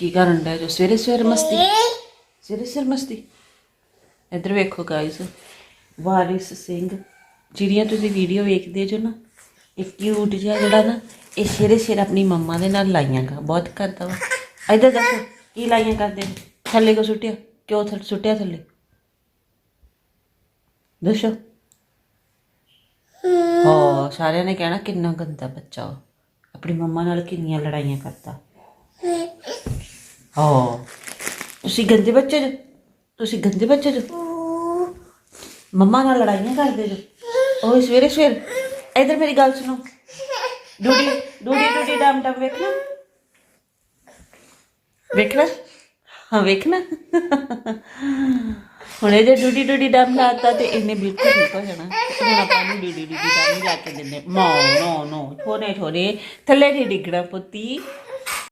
ਕੀ ਕਰਨ ਦਾ ਜੋ? ਸਵੇਰੇ ਸਵੇਰੇ ਮਸਤੀ? ਸਵੇਰੇ ਸਵੇਰੇ ਮਸਤੀ? ਇੱਧਰ ਵੇਖੋ ਗਾਇਸ ਵਾਰਿਸ ਸਿੰਘ। ਜਿਹੜੀਆਂ ਤੁਸੀਂ ਵੀਡੀਓ ਵੇਖਦੇ ਜੋ ਨਾ ਇਹ ਕਿਊਟ ਜਿਹਾ ਜਿਹੜਾ ਨਾ ਇਹ ਸਵੇਰੇ ਸਵੇਰੇ ਆਪਣੀ ਮੰਮਾ ਦੇ ਨਾਲ ਲਾਈਆਂ ਗਾ। ਬਹੁਤ ਕਰਦਾ ਵਾ। ਇੱਧਰ ਦੱਸੋ ਕੀ ਲਾਈਆਂ ਕਰਦੇ? ਥੱਲੇ ਕੋ ਸੁੱਟਿਆ? ਕਿਉਂ ਥੱਲੇ ਸੁੱਟਿਆ ਥੱਲੇ? ਦੱਸੋ। ਹਾਂ। ਸਾਰਿਆਂ ਨੇ ਕਹਿਣਾ ਕਿੰਨਾ ਗੰਦਾ ਬੱਚਾ। ਆਪਣੀ ਮੰਮਾ ਨਾਲ ਕਿੰਨੀਆਂ ਲੜਾਈਆਂ ਕਰਦਾ। ਹਾਂ। ਤੁਸੀਂ ਗੰਦੇ ਬੱਚੇ ਜੋ। ਤੁਸੀਂ ਗੰਦੇ ਬੱਚੇ ਜੋ। ਮੰਮਾ ਨਾਲ ਲੜਾਈਆਂ ਕਰਦੇ ਜੋ। ਉਹ ਸਵੇਰੇ ਸਵੇਰੇ। ਇਧਰ ਮੇਰੀ ਗੱਲ ਸੁਣੋ। ਡੂਡੀ ਡੂਡੀ ਡੂਡੀ ਡਮ ਡਮ ਵੇਖਣਾ? ਵੇਖਣਾ? ਹਾਂ, ਵੇਖਣਾ। ਹੁਣ ਇਹ ਜੇ ਡੂਡੀ ਡੂਡੀ ਡਮ ਲਾਤਾ ਤੇ ਇਹਨੇ ਬਿਲਕੁਲ ਠੀਕ ਹੋ ਜਾਣਾ। ਤੇ ਹੁਣ ਆਪਾਂ ਨੂੰ ਡੂਡੀ ਡੂਡੀ ਡਮ ਲਾ ਕੇ ਦਿੰਦੇ। ਨੋ ਨੋ ਨੋ। ਥੋੜੇ ਥੋੜੇ ਥੱਲੇ ਨਹੀਂ ਡਿੱਗਣਾ ਪੁੱਤੀ।